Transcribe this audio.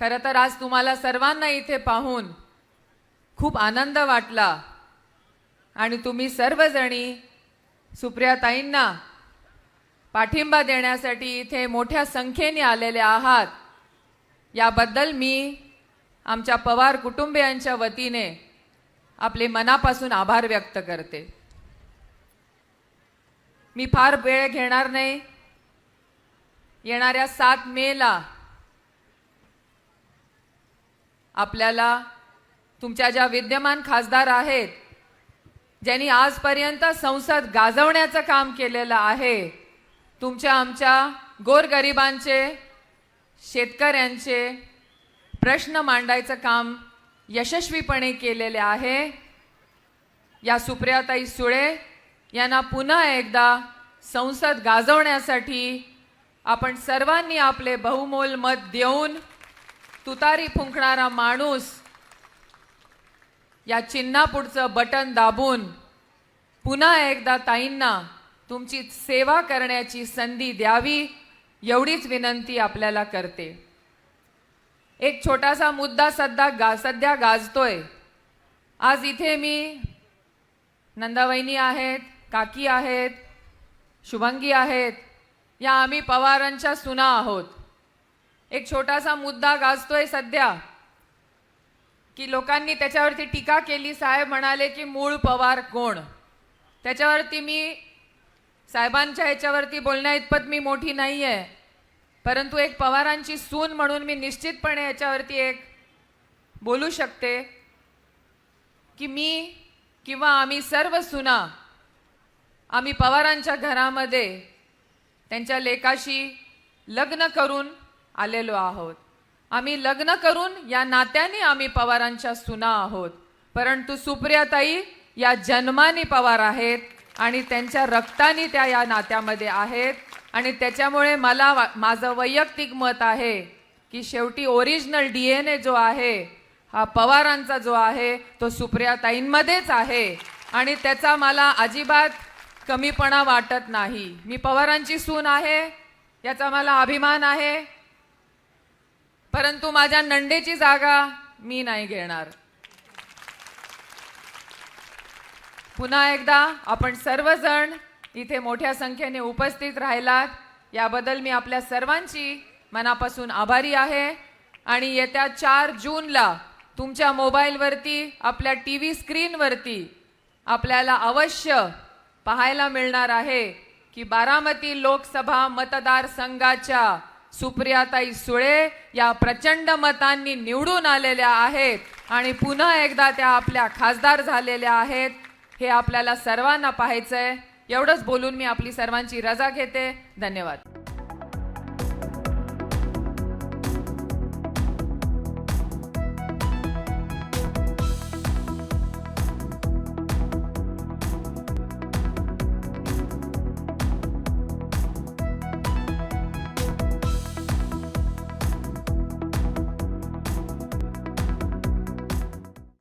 खरं तर आज तुम्हाला सर्वांना इथे पाहून खूप आनंद वाटला. आणि तुम्ही सर्वजणी सुप्रियाताईंना पाठिंबा देण्यासाठी इथे मोठ्या संख्येने आलेले आहात. याबद्दल मी आमच्या पवार कुटुंबियांच्या वतीने आपले मनापासून आभार व्यक्त करते. मी फार वेळ घेणार नाही. येणाऱ्या सात मेला आपल्याला तुमच्या ज्या विद्यमान खासदार आहेत ज्यांनी आजपर्यंत संसद गाजवण्याचं काम केलेलं आहे तुमच्या आमच्या गोरगरिबांचे शेतकऱ्यांचे प्रश्न मांडायचं काम यशस्वीपणे केलेले आहे. या सुप्रियाताई सुळे यांना पुन्हा एकदा संसद गाजवण्यासाठी आपण सर्वांनी आपले बहुमोल मत देऊन तुतारी फुंकणारा माणूस या चिन्हापुढचं बटन दाबून पुन्हा एकदा ताईंना तुमची सेवा करण्याची संधी द्यावी एवढीच विनंती आपल्याला करते. एक छोटासा मुद्दा सध्या गा सध्या गाजतोय. आज इथे मी नंदावहिनी आहेत काकी आहेत शुभंगी आहेत या आम्ही पवारांच्या सुना आहोत. एक छोटासा मुद्दा गाजतोय सध्या. की लोकांनी त्याच्यावरती टीका केली. साहेब म्हणाले की मूळ पवार कोण? त्याच्यावरती मी साहेबांच्या ह्याच्यावरती बोलण्या इतपत मी मोठी नाही आहे परंतु एक पवारांची सून म्हणून मी निश्चितपणे याच्यावरती एक बोलू शकते. की मी किंवा आम्ही सर्व सुना आम्ही पवारांच्या घरामध्ये त्यांच्या लेकाशी लग्न करून आलेलो आहोत. आम्ही लग्न करून या नात्याने आम्ही पवारांच्या सुना आहोत. परंतु सुप्रियाताई या जन्माने पवार आहेत आणि त्यांच्या रक्ताने त्या या नात्यामध्ये आहेत आणि त्याच्यामुळे मला वा- माझं वैयक्तिक मत आहे की शेवटी ओरिजिनल डी एन ए जो आहे हा पवारांचा जो आहे तो सुप्रियाताईंमध्येच आहे आणि त्याचा मला अजिबात कमीपणा वाटत नाही. मी पवारांची सून आहे याचा मला अभिमान आहे परंतु माझ्या नंडेची जागा मी नाही घेणार. पुन्हा एकदा आपण सर्वजण इथे मोठ्या संख्येने उपस्थित राहिलात. याबद्दल मी आपल्या सर्वांची मनापासून आभारी आहे. आणि येत्या चार जूनला तुमच्या मोबाईलवरती आपल्या टी व्ही स्क्रीनवरती आपल्याला अवश्य पाहायला मिळणार आहे की बारामती लोकसभा मतदारसंघाच्या सुप्रियाताई सुळे या प्रचंड मतांनी निवडून आलेल्या आहेत आणि पुन्हा एकदा त्या आपल्या खासदार झालेल्या आहेत. हे आपल्याला सर्वांना पाहायचंय. एवढंच बोलून मी आपली सर्वांची रजा घेते. धन्यवाद.